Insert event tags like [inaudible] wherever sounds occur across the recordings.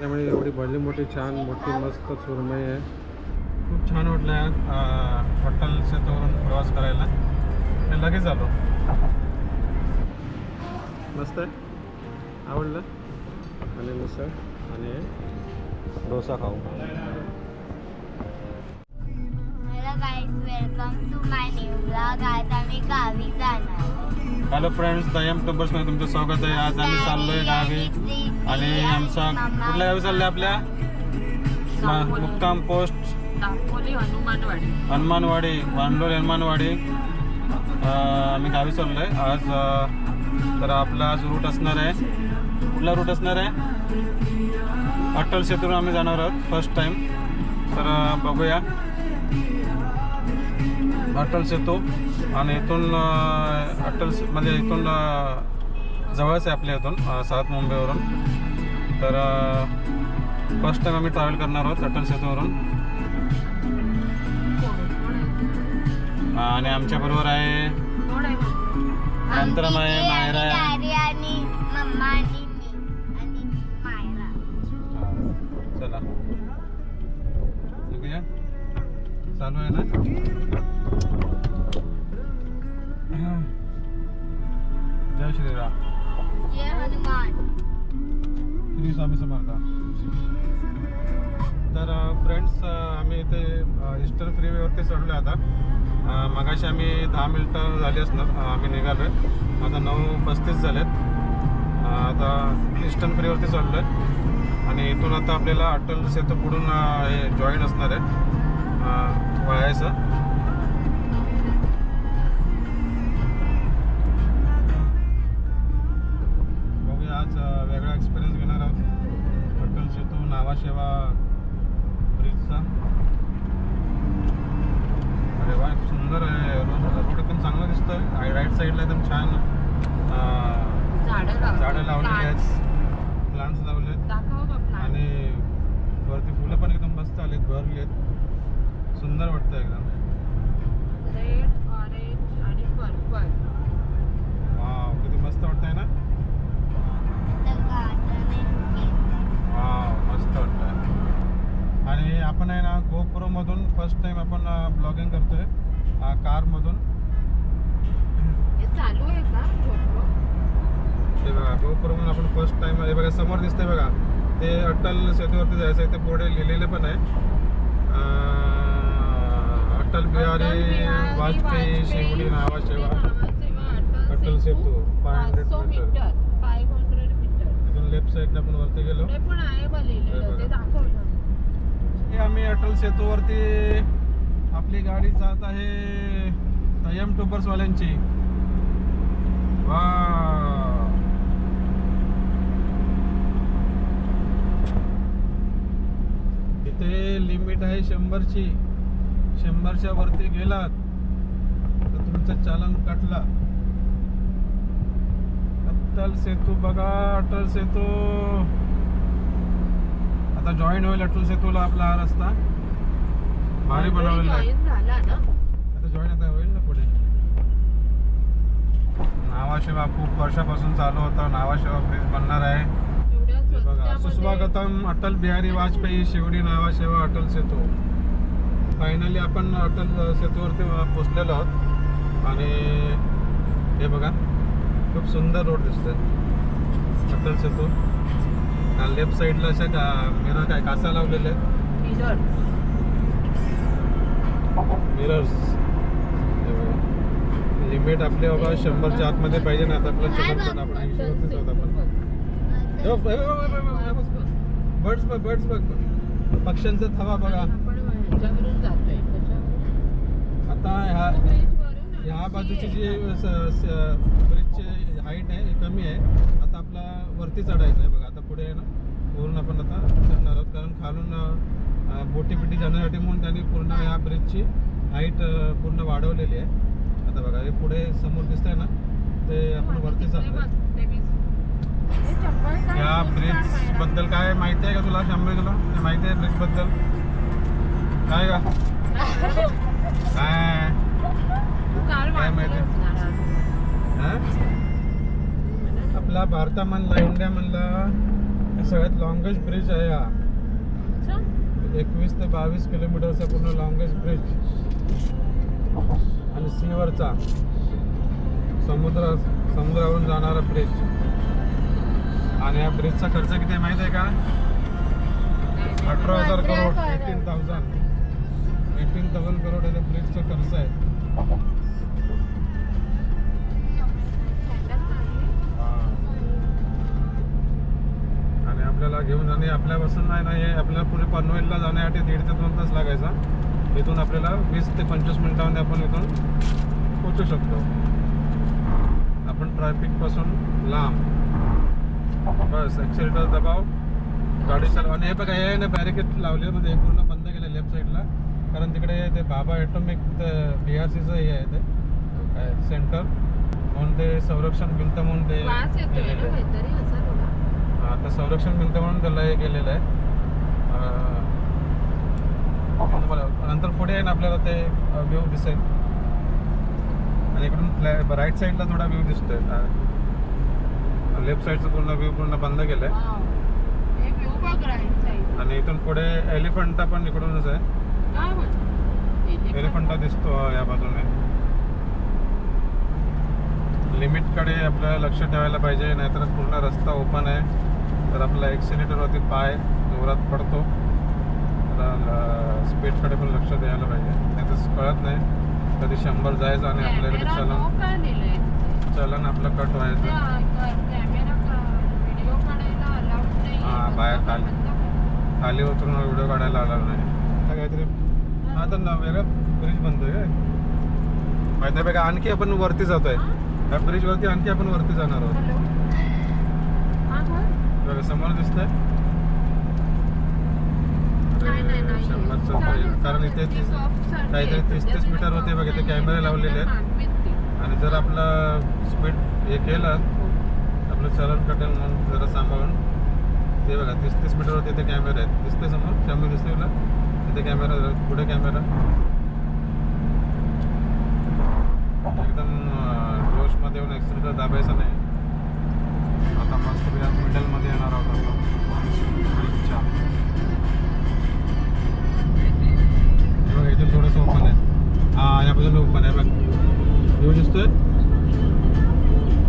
त्यामुळे एवढी भली मोठी छान मोठी मस्त सुरमई आहे. खूप छान वाटलं आहे हॉटेल शेतावरून प्रवास करायला. आणि लगेच आलो. मस्त आहे? आवडलं? आणि मिसळ? आणि डोसा खाऊ. Hello guys welcome to my new blog आज आम्ही गावी जाणार. हॅलो फ्रेंड्स दयम टुबर्समध्ये तुमचं स्वागत आहे. आज आम्ही चाललोय गावी. आणि आमचा कुठल्या गावी चाललंय आपल्या? म- मुक्काम पोस्ट दापोली हनुमानवाडी. हनुमानवाडी वांडोर हनुमानवाडी. अं, आम्ही गावी चाललोय. आज अं, तर आपला आज रूट असणार आहे. कुठला रूट असणार आहे? अटल सेतून आम्ही जाणार आहोत फर्स्ट टाइम तर अं, बघूया. अटल सेतू आणि इथून अं, अटल से- म्हणजे इथून जवळच आहे आपल्या इथून साऊथ मुंबईवरून. तर फर्स्ट टाइम आम्ही ट्रॅव्हल करणार आहोत अटल सेतूवरून आणि आमच्या बरोबर आहे? नंतर आहे. मायरा. चला. चालू आहे ना? जय श्रीराम. जय हनुमान. श्री स्वामी समर्थ. तर फ्रेंड्स आम्ही इथे ईस्टर्न फ्रीवेवरती चढलो आता. मगाशी आम्ही दहा मिनटं झाली असणार. आम्ही निघालो आहे आता नऊ पस्तीस झालेत. आता ईस्टर्न फ्रीवरती चढलो आहे आणि इथून आता आपल्याला अटल सेतू पुढून हे जॉईन असणार आहे. अ, सेतू नावाशेवा ब्रिजचा अरे वा सुंदर आहे रोड रोड एकदम चांगला दिसतोय राईट साईडला एकदम छान झाडं लावली. झाडं लावलेली आहेत. प्लांट्स लावले आहेत. आणि वरती फुलं पण एकदम मस्त आलेत भरली आहेत सुंदर वाटतं एकदम Red, orange आणि purple. वाव किती मस्त वाटतंय ना आपण आहे ना गोप्रो मधून फर्स्ट टाइम आपण ब्लॉगिंग करतोय कार मधून चालू आहे का GoPro? ते बघा गोप्रो म्हणून आपण फर्स्ट टाइम हे बघा समोर दिसतंय बघा. ते अटल सेतूवरती जायचं आहे ते पुढे लिहिलेलं पण आहे. Atal Bihari Vajpayee Sewri Nhava Sheva Nhava Sheva Atal Setu. Five hundred 500 metre metre 500 metre तिथून लेफ्ट साईडने आपण वरती गेलो. पण आहे बा आम्ही अटल सेतूवरती आपली गाडी जात आहे तयम टुबर्सवाल्यांची. वा इथे लिमिट आहे शंभरची. शंभरच्या वरती गेलात तर तुमचं चालन कटला. अटल सेतू बघा अटल सेतू. आता जॉईन होईल अटल सेतूला आपला हा रस्ता. भारी बनवलेला आहे. आता जॉईन आता होईल ना पुढे. नावाशेवा खूप वर्षापासून चालू होता. नावाशेवा ब्रिज बनणार आहे. बघा सुस्वागतम अटल बिहारी वाजपेयी शिवडी नावाशेवा अटल सेतू. फायनली आपण अटल सेतूवरती पोचलेलो आहोत. आणि हे बघा खूप सुंदर रोड दिसतोय. अटल सेतू. लेफ्ट साईडला अशा का मिरर काय काचा लावलेले आहेत? मिरर मिरर्स लिमिट आपले बाबा शंभरच्या आतमध्ये पाहिजे ना आता आपलं शंभर आपण होत आपण. बर्ड्स बघ बर्ड्स बघ पक्ष्यांचा थवा बघा? आता ह्या. ह्या बाजूची जी ब्रिजची हाईट आहे ही कमी आहे. आता आपला वरती चढायचं आहे बघा. आता पुढे आहे ना. वरून आपण आता चढणार आहोत. कारण खालून बोटी बिटी जाण्यासाठी म्हणून त्यांनी पूर्ण ह्या ब्रिजची हाईट पूर्ण वाढवलेली आहे. आता बघा हे पुढे समोर दिसतंय ना ते आपण वरती. हे चप्पल काय या ब्रिज? बद्दल काय माहिती आहे का तुला शंभर तुला? माहिती आहे ब्रिजबद्दल? काय का? काय? माहिती? हा? आपला भारतामधला इंडिया म्हणला सगळ्यात लॉंगेस्ट ब्रिज आहे हा. एकवीस ते बावीस किलोमीटरचा पूर्ण लॉंगेस्ट ब्रिज आणि सीवरचा समुद्र समुद्रावरून जाणारा ब्रिज आणि या ब्रिजचा खर्च किती आहे माहिती आहे का? अठरा हजार crore. Eighteen thousand eighteen thousand crore याचा ब्रिजचा खर्च आहे. आपल्याला घेऊन जाणे आपल्यापासून नाही ना हे आपल्याला पुणे पनवेलला जाण्यासाठी दीड ते दोन तास लागायचा. इथून आपल्याला वीस ते पंचवीस मिनिटामध्ये आपण इथून पोचू शकतो. आपण ट्रॅफिकपासून लांब. बस ॲक्सिलेटर दबाव गाडी चालवा. आणि हे बघा हे ना बॅरिकेड लावले म्हणजे हे पूर्ण बंद केलं लेफ्ट साईडला कारण तिकडे ते बाबा ॲटॉमिक बी आर सीचं हे आहे ते काय सेंटर म्हणून ते संरक्षण भिंत म्हणून ते आता संरक्षण भिंत म्हणून त्याला हे केलेलं आहे. नंतर पुढे आहे ना आपल्याला ते व्ह्यू दिसेल. आणि इकडून राईट साईडला थोडा व्ह्यू दिसतोय. लेफ्ट साईडचा पूर्ण व्ह्यू पूर्ण बंद केलाय. आणि इथून पुढे एलिफंटा पण इकडूनच आहे. एलिफंटा दिसतो या बाजूने. लिमिटकडे आपल्याला लक्ष ठेवायला पाहिजे नाहीतर पूर्ण रस्ता ओपन आहे. तर आपला एक्सिलेटरवरती पाय जोरात पडतो. तर स्पीडकडे पण लक्ष द्यायला पाहिजे. नाही तर कळत नाही. कधी शंभर जायचं आणि आपल्याकडे चलन? चलन आपलं कट व्हायचं. हा, बाहेर खाली. खाली उतरून व्हिडिओ काढायला आला नाही. आता काहीतरी हा तर ना वेगळा ब्रिज बनतोय काय माहिती आहे का आणखी आपण वरती जातोय. या ब्रिज वरती आणखी आपण वरती जाणार आहोत. बघा समोर दिसतंय शंभरचं. कारण. इथे काहीतरी. तीस तीस मीटर होते बघा ते कॅमेरे लावलेले आहेत. आणि जर आपलं स्पीड हे केलं हो. आपलं चलन कटेल म्हणून जरा सांभाळून ते बघा तीस तीस मीटरवरती ते कॅमेरे आहेत दिसते समोर कॅमेरा दिसते तुला तिथे कॅमेरा पुढे कॅमेरा एकदम जोशमध्ये येऊन ॲक्सिलेटर दाबायचं नाही आता मस्त मिडलमध्ये येणार आहोत आपण. इथून थोडंसं ओपन आहे. हा या बाजूला ओपन आहे. बघ. व्ह्यू दिसतोय?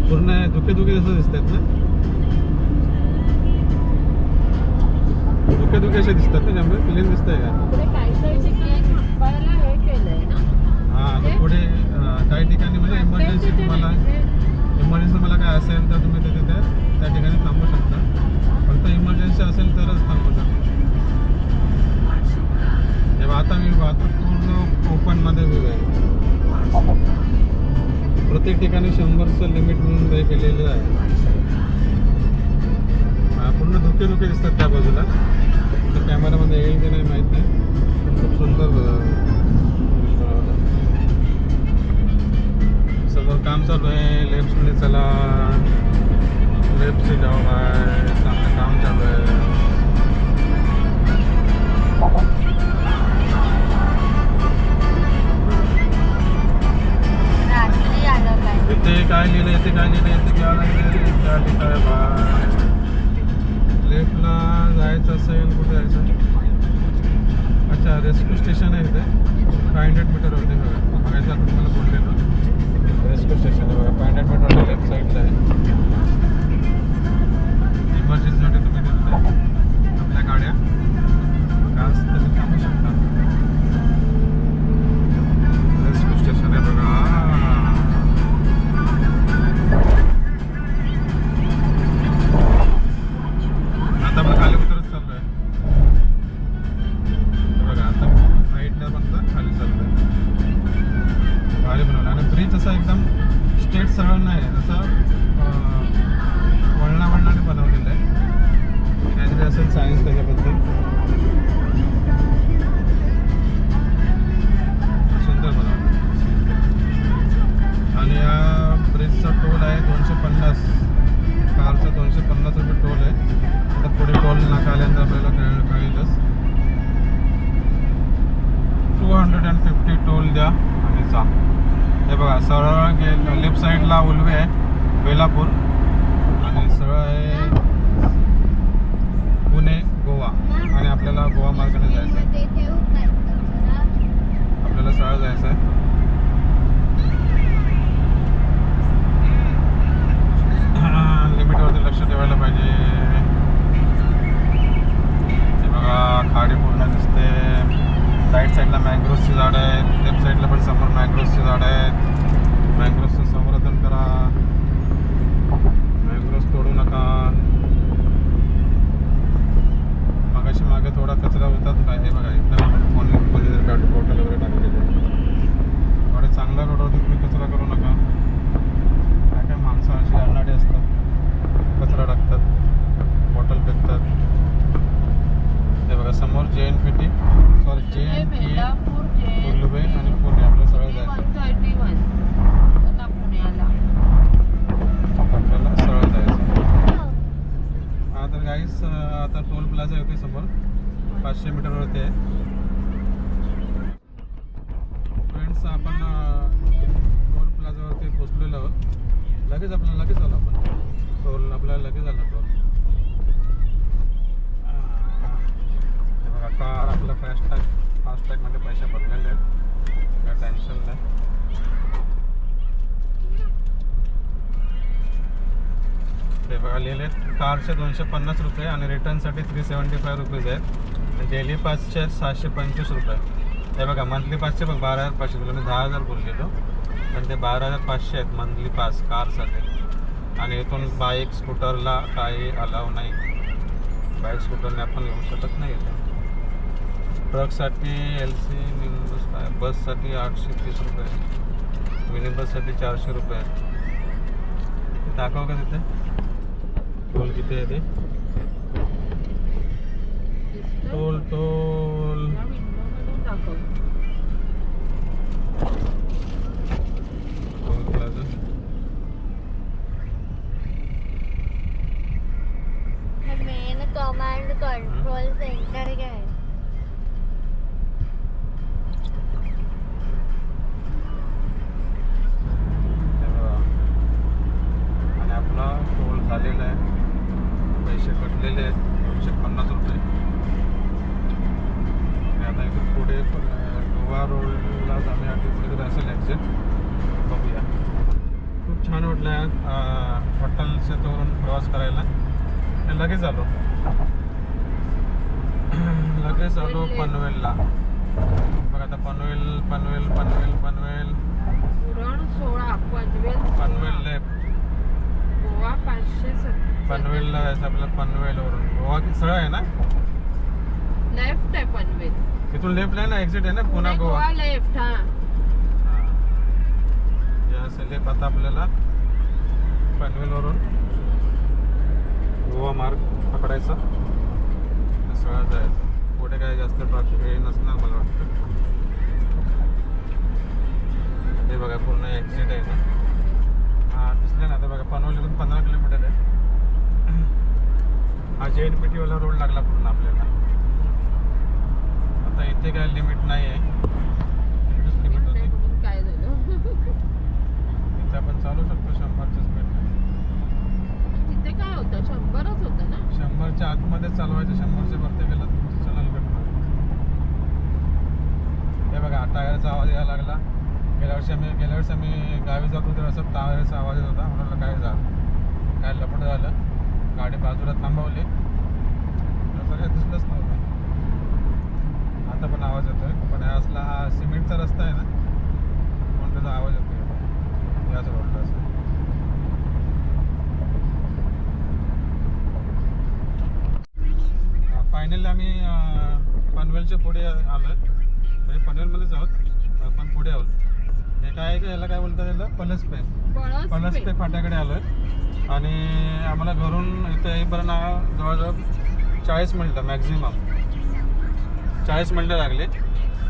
पूर्ण धुके धुके जसं दिसत आहेत ना? धुके धुके असे दिसतात ना त्यामुळे? क्लीन का? काहीतरी केक थांबायला हे हा पुढे काही ठिकाणी म्हणजे इमर्जन्सी तुम्हाला नाही, इमर्जन्सी मला काय असेल तर तुम्ही तिथे त्या त्या ठिकाणी थांबू शकता. फक्त इमर्जन्सी असेल तरच थांबू शकता. तेव्हा आता मी वाहतूक पूर्ण ओपनमध्ये व्यू आहे. प्रत्येक ठिकाणी शंभरचं लिमिट म्हणून हे केलेलं आहे. पूर्ण धुके धुके दिसतात त्या बाजूला. तर कॅमेरामध्ये येईल की नाही माहीत नाही. खूप सुंदर समोर काम चालू आहे लेफ्टमध्ये चला लेफ्ट से जाओ भाई सामने काम चालू आहे ആണ് टोल प्लाझावरती पोचलेलो आहोत. लगेच आपल्याला लगेच आलो आपण. टोल आपल्याला लगेच आला टोल. बघा कार आपलं फास्टॅग फास्टॅगमध्ये पैसे भरलेले आहेत. काय टेन्शन नाही. ते बघा लिहिले कारचे दोनशे पन्नास रुपये आणि रिटर्नसाठी थ्री सेवन्टी फाय रुपीज आहेत. डेली पासचे सहाशे पंचवीस रुपये. हे बघा मंथली पासचे बघ बारा हजार पाचशे तुला मी दहा हजार बोललेलो पण ते बारा हजार पाचशे आहेत मंथली पास कारसाठी आणि इथून बाईक स्कूटरला काही अलाव नाही. बाईक स्कूटरने आपण येऊ शकत नाही इथे. ट्रकसाठी एल सी निम्बस काय? बससाठी आठशे तीस रुपये. मिनी बससाठी चारशे रुपये दाखव का तिथे? टोल किती आहे ते? Toll toll Stockholm. command the control center again. आम्ही आता पुढे असेल एक्झिट बघूया खूप छान वाटलं आहे हॉटेलच्या तोरून प्रवास करायला. लगेच आलो. [clears throat] लगेच आलो पनवेलला. बघा आता पनवेल पनवेल पनवेल पनवेल. पनवेल पनवेल लेफ्ट गोवा पाचशे सत्तर. पनवेलला जायचं आपल्याला पनवेलवरून. गोवा सरळ आहे ना? लेफ्ट आहे पनवेल. तिथून लेफ्ट आहे ना एक्झिट आहे ना पुन्हा पुणे गोवा. लेफ्ट हा. या लेफ्ट आता आपल्याला पनवेलवरून गोवा मार्ग पकडायचा. सरळ जायचं पुढे काय जास्त ट्रॅफिक हे नसणार मला वाटतं. हे बघा पूर्ण एक्झिट आहे ना. हा दिसले ना आता बघा पनवेलीतून पंधरा किलोमीटर आहे. हा जे एन पी टीवाला रोड लागला पूर्ण आपल्याला. आता इथे काय लिमिट नाही आहे. इकडेच लिमिट होती. म्हणून काय झालं. इथे आपण चालू शकतो शंभरच्या स्पीडने तिथे काय होतं? शंभरच होतं ना? शंभरच्या आतमध्ये चालवायचं शंभरच्या वरती गेलं तुमचं चलाल भेटणार हे बघा टायरचा आवाज यायला लागला. गेल्या वर्षी आम्ही गेल्या वर्षी आम्ही गावी जात होतो असं टायरचा आवाज येत होता. म्हणाला काय झालं? काय लपड झालं? गाडी बाजूला थांबवली. तसं काही दिसलंच नव्हतं. आता पण आवाज येतोय. पण असला हा सिमेंटचा रस्ता आहे ना म्हणून त्याचा आवाज येतोय. याच रोडला असं फायनली आम्ही पनवेलच्या पुढे आलो आहे म्हणजे पनवेलमध्येच आहोत पण पुढे आहोत. हे काय आहे का याला काय बोलतात याला पलसपे पलसपे फाट्याकडे आलो आहे आणि आम्हाला घरून इथे येईपर्यंत जवळजवळ चाळीस मिनटं मॅक्झिमम चाळीस मिनटं लागले.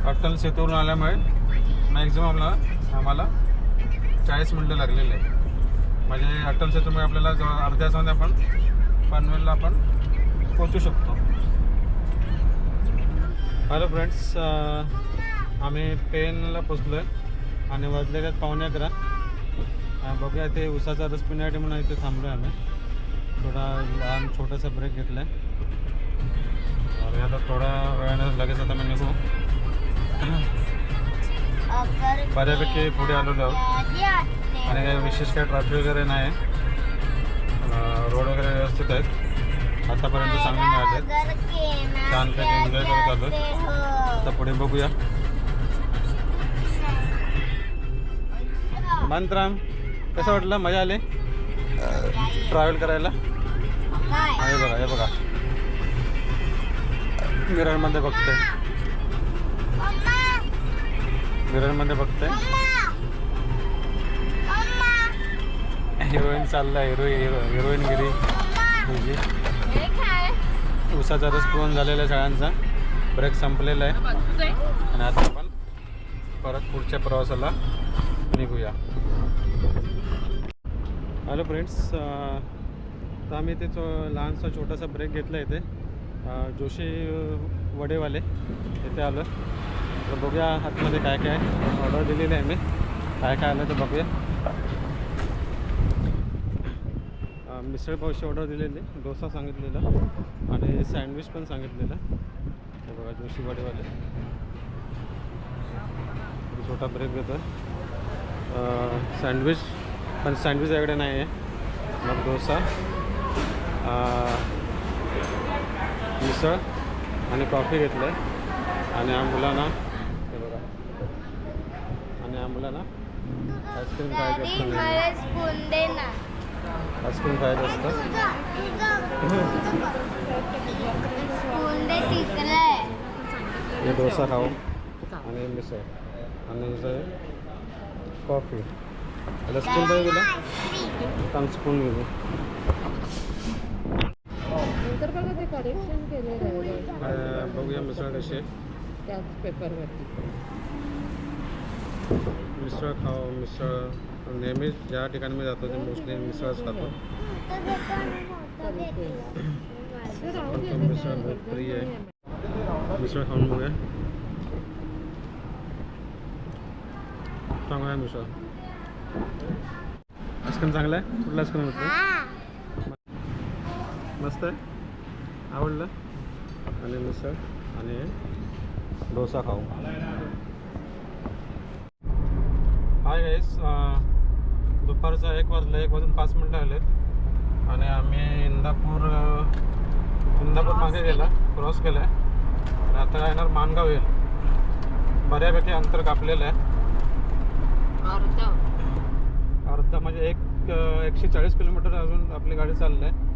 अटल सेतूवरून आल्यामुळे मॅक्झिममला आम्हाला चाळीस मिनटं लागलेले. आहे म्हणजे अटल सेतूमुळे आपल्याला जवळ अर्ध्या तासामध्ये आपण पनवेलला आपण पोचू शकतो. हॅलो फ्रेंड्स आम्ही पेनला पोचलो आहे आणि वाजले आहेत पावणे अकरा. बघूया ते उसाचा रस पिण्यासाठी म्हणून इथे थांबलो आहे आम्ही. थोडा लहान छोटासा ब्रेक घेतला आहे आणि आता थोड्या वेळाने लगेच आता मी निघू बऱ्यापैकी पुढे आलेलो आहोत? आणि काही विशेष काही ट्रॅफिक वगैरे नाही रोड वगैरे व्यवस्थित आहेत आतापर्यंत चांगले मिळाले छानपैकी enjoy करत हो. आता पुढे बघूया मंत्राम कसं वाटलं मजा आली ट्रॅव्हल करायला? हे बघा हे बघा मिररमध्ये बघते. मम्मा, मिररमध्ये बघते. हिरोईन चालला हिरोईन हिरो हिरोईन गिरी तुझी उसाचा रस पिऊन झालेला आहे सगळ्यांचा. ब्रेक संपलेला आहे. आणि आता आपण परत पुढच्या प्रवासाला निघूया. हॅलो फ्रेंड्स तर आम्ही ते चो लहानसा छोटासा ब्रेक घेतला इथे. जोशी वडेवाले इथे आलो तर बघूया आतमध्ये काय काय ऑर्डर दिलेली आहे मी. काय काय आलं ते बघूया. मिसळ पावची ऑर्डर दिलेली डोसा सांगितलेला आणि सँडविच पण सांगितलेलं. हे बघा जोशी वडेवाले. छोटा ब्रेक घेतो सँडविच पण सँडविच याकडे नाही आहे मग डोसा. मिसळ आणि कॉफी घेतलं आहे आणि या मुलांना हे बघा आणि या मुलांना आईस्क्रीम खायचं असतं. आईस्क्रीम खायचं असतं. हे डोसा खाऊ आणि मिसळ आणि कॉफी. स्पून पाहिजे तुला? स्पून घेऊ नंतर बघा ते करेक्शन केलेलं आहे. अं, बघूया मिसळ कशी आहे. त्याच पेपरवरती. मिसळ खाऊ मिसळ. नेहमी ज्या ठिकाणी मी जातो ते मोस्टली मिसळच खातो. राहू दे आता मिसळ काय प्रिय आहे. मिसळ खाऊन बघूया. चांगला आहे मिसळ. आईस्क्रीम चांगला आहे? कुठला आईस्क्रीम होतं हा. मस्त आहे? आवडलं? आणि मिसळ आणि डोसा खाऊ. हाय गाईस दुपारचा एक वाजला एक वाजून पाच मिनटं आलेत. आणि आम्ही इंदापूर इंदापूर मागे गेला क्रॉस केला आणि आता काय येणार माणगाव येईल. बऱ्यापैकी अंतर कापलेलं आहे. अर्ध. अर्धा म्हणजे एक एकशे चाळीस किलोमीटर अजून आपली गाडी चालली आहे.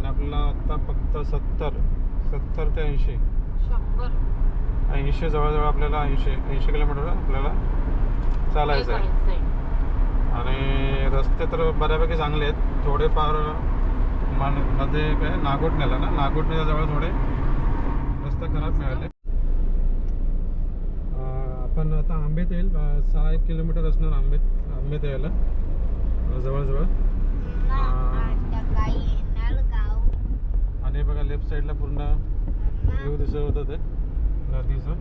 आणि आपल्याला आत्ता फक्त सत्तर सत्तर ते ऐंशी. ऐंशी जवळजवळ आपल्याला ऐंशी ऐंशी किलोमीटर आपल्याला चालायचं आहे. आणि रस्ते तर बऱ्यापैकी चांगले आहेत. थोडेफार मानमध्ये काय नागोटण्याला ना? नागोटण्याच्या जवळ थोडे रस्ते खराब मिळाले. आपण आता आंबेत येईल सहा एक किलोमीटर असणार आंबेत आंबेत यायला जवळजवळ. आणि बघा लेफ्ट साईडला पूर्ण व्ह्यू दिसत होतं ते नदीचं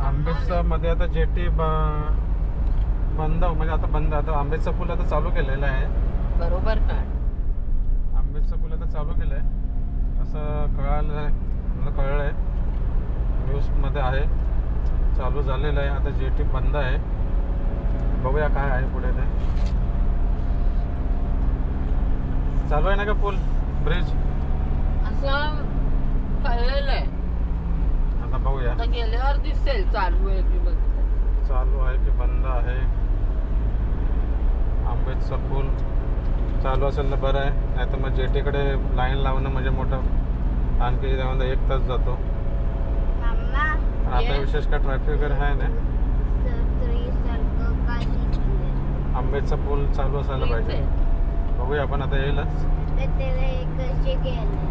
आंबेचं मध्ये आता जेटी बंद म्हणजे आता बंद आता आंबेचं पूल आता चालू केलेलं आहे. बरोबर आंबेचं पूल आता चालू केलं आहे असं कळालं मला कळलं आहे न्यूजमध्ये आहे. चालू झालेलं आहे. आता जेटी बंद आहे. बघूया काय आहे पुढे ते. चालू आहे ना का पूल? ब्रिज? असं कळलेलं आहे. आता बघूया. आता गेल्यावर दिसेल चालू आहे की बंद. चालू आहे की बंद आहे. आंबेडचं पूल चालू असेल तर बरं आहे. नाही तर मग जेटीकडे लाईन लावणं म्हणजे मोठं आणखी त्यामध्ये एक तास जातो. मम्मा, आणि आता. विशेष का ट्रॅफिक वगैरे आहे ना. आंबेडचं पूल चालू असायला पाहिजे. बघूया आपण आता येईलच. तर त्याला एक कसे गेले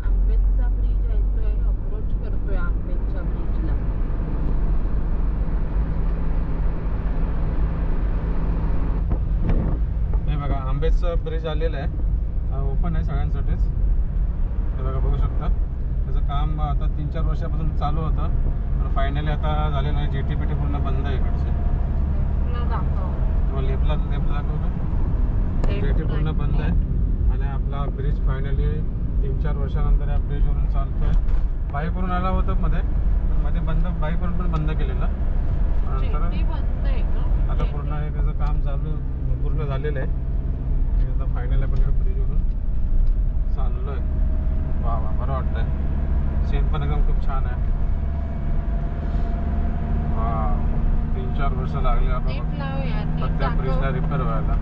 आंबेडचा ब्रिज येतोय अप्रोच करतोय आंबेडच्या ब्रिजला आंबेडचं ब्रिज आलेलं आहे. ओपन आहे सगळ्यांसाठीच. हे बघा बघू शकता. त्याचं काम आता तीन चार वर्षापासून चालू होतं. पण फायनली आता झालेलं आहे. जेटी पेटी पूर्ण बंद आहे इकडचे. तुम्हाला लेपला लेपला दाखवू का जेटी पूर्ण बंद आहे. आणि आपला ब्रिज फायनली तीन चार वर्षानंतर या ब्रिजवरून चालतोय. बाईकवरून आला होता मध्ये. पण मध्ये बंद बाईकवरून पण बंद केलेला. नंतर आहे आता पूर्ण हे त्याचं काम चालू पूर्ण झालेलं आहे. फायनल आपण या ब्रिजवरून चाललो आहे. वा वा बरं वाटतंय. सीन पण एकदम खूप छान आहे. वा तीन चार वर्ष लागली आपण त्या ब्रिजला रिपेअर व्हायला.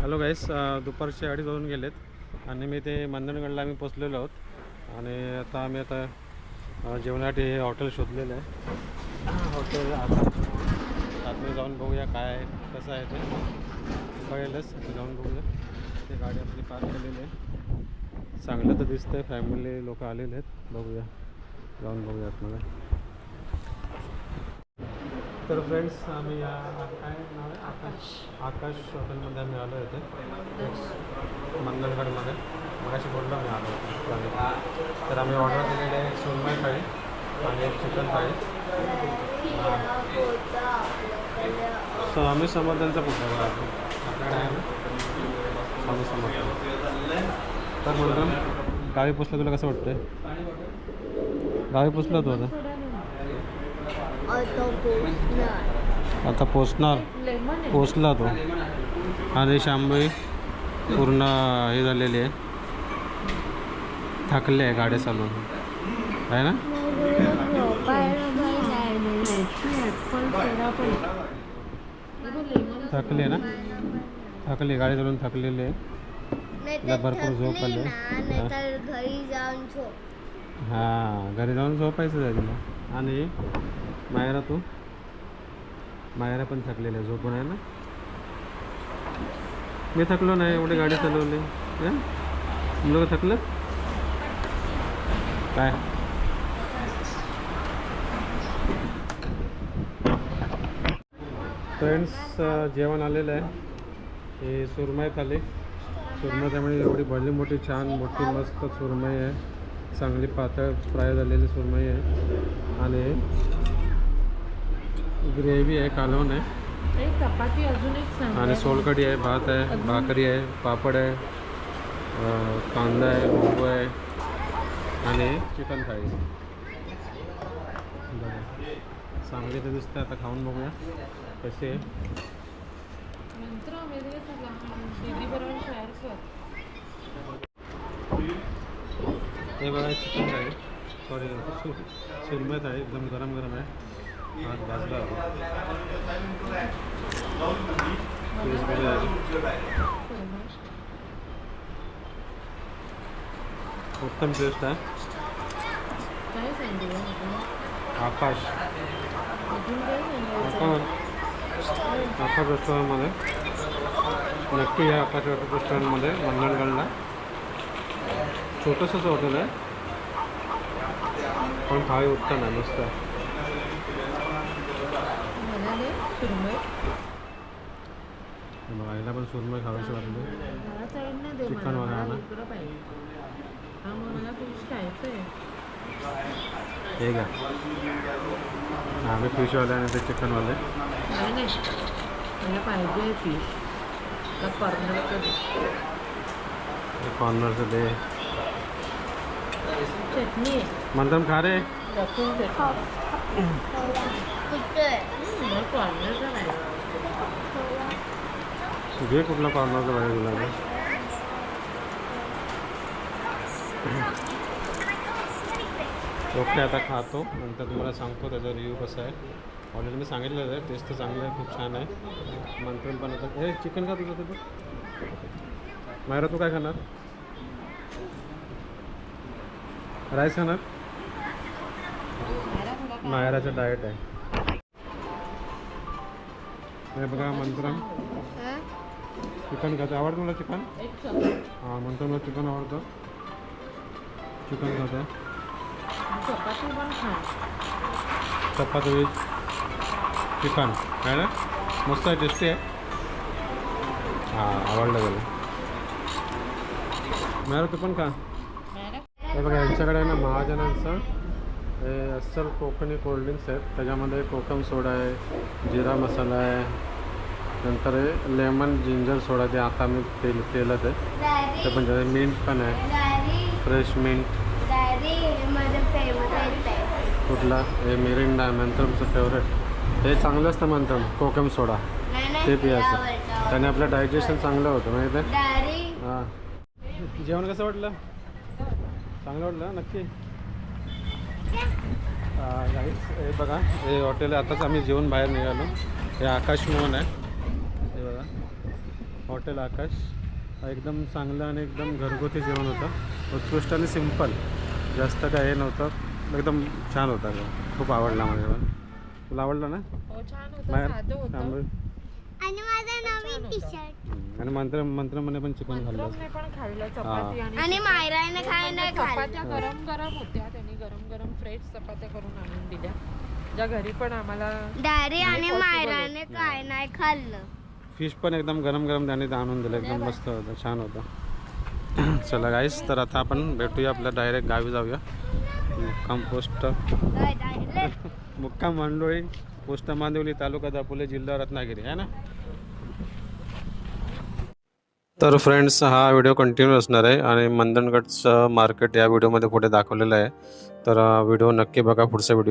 हॅलो गाईस दुपारचे अडीच वाजून गेलेत आणि मी ते मंदणगडला आम्ही पोचलेलो आहोत. आणि आता आम्ही आता जेवणासाठी हे हॉटेल शोधलेलं आहे. हॉटेल आता आतमध्ये जाऊन बघूया काय आहे कसं आहे ते. कळेलच जाऊन बघूया. ते गाडी आपली पार्क केलेली आहे. चांगलं तर दिसतंय फॅमिली लोक आलेले आहेत. बघूया जाऊन बघूया आतमध्ये तर फ्रेंड्स आम्ही या काय नाव आहे? आकाश. आकाश. हॉटेलमध्ये आम्ही आलो होते मंगलगडमध्ये. मगाशी बोललो मी आलो होतो. तर आम्ही ऑर्डर दिलेले आहे सुरमई थाळी आणि एक चिकन थाळी. स्वामी समर्थांचा पुतळा बघा. आपल्याकडे आहे ना? स्वामी समर्थ. तर म्हणतो गावी पोचलं तुला कसं वाटतंय? गावी पोचला तू आता. आता पोचणार पोचला तो. आणि शांबई पूर्ण हे झालेली आहे. थकले आहे गाडी चालवून. आहे ना? थकले ना? थकली गाडी चालवून थकलेली आहे. तिला भरपूर झोप आली हां घरी जाऊन झोपायचं आहे तिला. आणि मायरा तू? मायरा पण थकलेल्या आहे झोपून आहे ना? मी थकलो नाही एवढी गाडी चालवली. लोक थकलं? काय? फ्रेंड्स जेवण आलेलं आहे. हे सुरमई थाली. सुरमई त्यामुळे म्हणजे एवढी भली मोठी छान मोठी मस्त सुरमई आहे. चांगली पातळ फ्राय झालेली सुरमई आहे. आणि ग्रेव्ही आहे कालवण आहे. एक चपाती अजून एक सांग आणि सोलकढी आहे भात आहे भाकरी आहे पापड आहे कांदा आहे लिंबू आहे आणि चिकन थाळी बरं. चांगली तर दिसते आता खाऊन बघूया आहे. कर. हे बघा चिकन थाळी सॉरी सु सुरमई थाळी एकदम गरम गरम आहे. उत्तम टेस्ट आहे काय सांगितलं आकाश आकाश रेस्टॉरंटमध्ये नक्की या आकाश रेस्टॉरंटमध्ये मंगणगडला छोटंसंच हॉटेल आहे पण काही उत्तम आहे मस्त सुरमई. आईला पण सुरमई खावायची वाटली. मला साईडनं दे चिकन मला. वगैरे मला ना? इकडं पाहिजे. हा मग मला फिश खायचं आहे हे घ्या. आम्ही फिशवाले आणि ते चिकनवाले. नाही नाही. मला पाहिजे फिश का कॉर्नरचं दे. कॉर्नरचं दे. चटणी. आहे मंथन खा रे. घे कुठला कॉर्नरचं पाहिजे तुला ओके, आता खातो. नंतर तुम्हाला सांगतो, त्याचा रिव्ह्यू कसा आहे? ऑलरेडी मी सांगितलेलं आहे, टेस्ट तर चांगलं आहे, खूप छान आहे. मंचुरियन पण आता हे चिकन खा तुझं तू? मायरा तू काय खाणार राईस खाणार? नायराचं डाएट आहे. हे बघा मंत्रम चिकन खातं आवडतं मला चिकन? हां म्हणतो मला चिकन आवडतं. चिकन खातं. Chapati veg chicken. काय ना? मस्त आहे टेस्टी आहे. हां आवडलं गेलं मॅडम तू पण का हे बघा यांच्याकडे ना महाजनांचं हे अस्सल कोकणी कोल्ड्रिंक्स आहेत. त्याच्यामध्ये कोकम सोडा आहे जिरा मसाला आहे. नंतर हे लेमन जिंजर सोडा ते आता मी तेल तेलात आहे. ते पण मिंट पण आहे. फ्रेश मिंट कुठला? हे मिरिंडा आहे मंत्रमचं फेवरेट हे चांगलं असतं मंत्रम कोकम सोडा. ते पियाचं. त्याने आपलं डायजेशन चांगलं होतं माहिती आहे हां. जेवण कसं वाटलं? चांगलं वाटलं नक्की? हे बघा हे हॉटेल आताच आम्ही जेवण बाहेर निघालो. हे आकाश मोहन आहे. हे बघा. हॉटेल आकाश. एकदम चांगलं आणि एकदम घरगुती जेवण होतं. उत्कृष्ट आणि सिंपल जास्त काय हे नव्हतं. एकदम छान होता. खूप आवडला मला जेवण. तुला आवडलं ना? हो छान होतं. बाहेर साधं होतं. थांब. आणि. आणि मंत्र मंत्रमध्ये पण चिकन खाल्लं मंत्रमने पण खाल्लं. चपाती आणि मायराने चपात्या खाल्लं गरम गरम होत्या. फ्रेश चपात्या करून आणून दिल्या. ज्या घरी पण आम्हाला डॅडी आणि मायराने काय नाही खाल्लं. फिश पण एकदम गरम गरम त्याने आणून दिलं. एकदम मस्त होतं छान होतं. [clears throat] चला गाईस तर आता आपण भेटूया आपल्या डायरेक्ट गावी जाऊया. मुक्काम पोस्ट [laughs] मुक्काम मांडोळी पोस्ट मांदिवली तालुका दापोली जिल्हा रत्नागिरी आहे ना? तर फ्रेंड्स हा व्हिडिओ कंटिन्यू असणार आहे आणि मंदनगडचं मार्केट या व्हिडिओमध्ये पुढे दाखवलेलं आहे. तर व्हिडिओ नक्की बघा पुढचा व्हिडिओ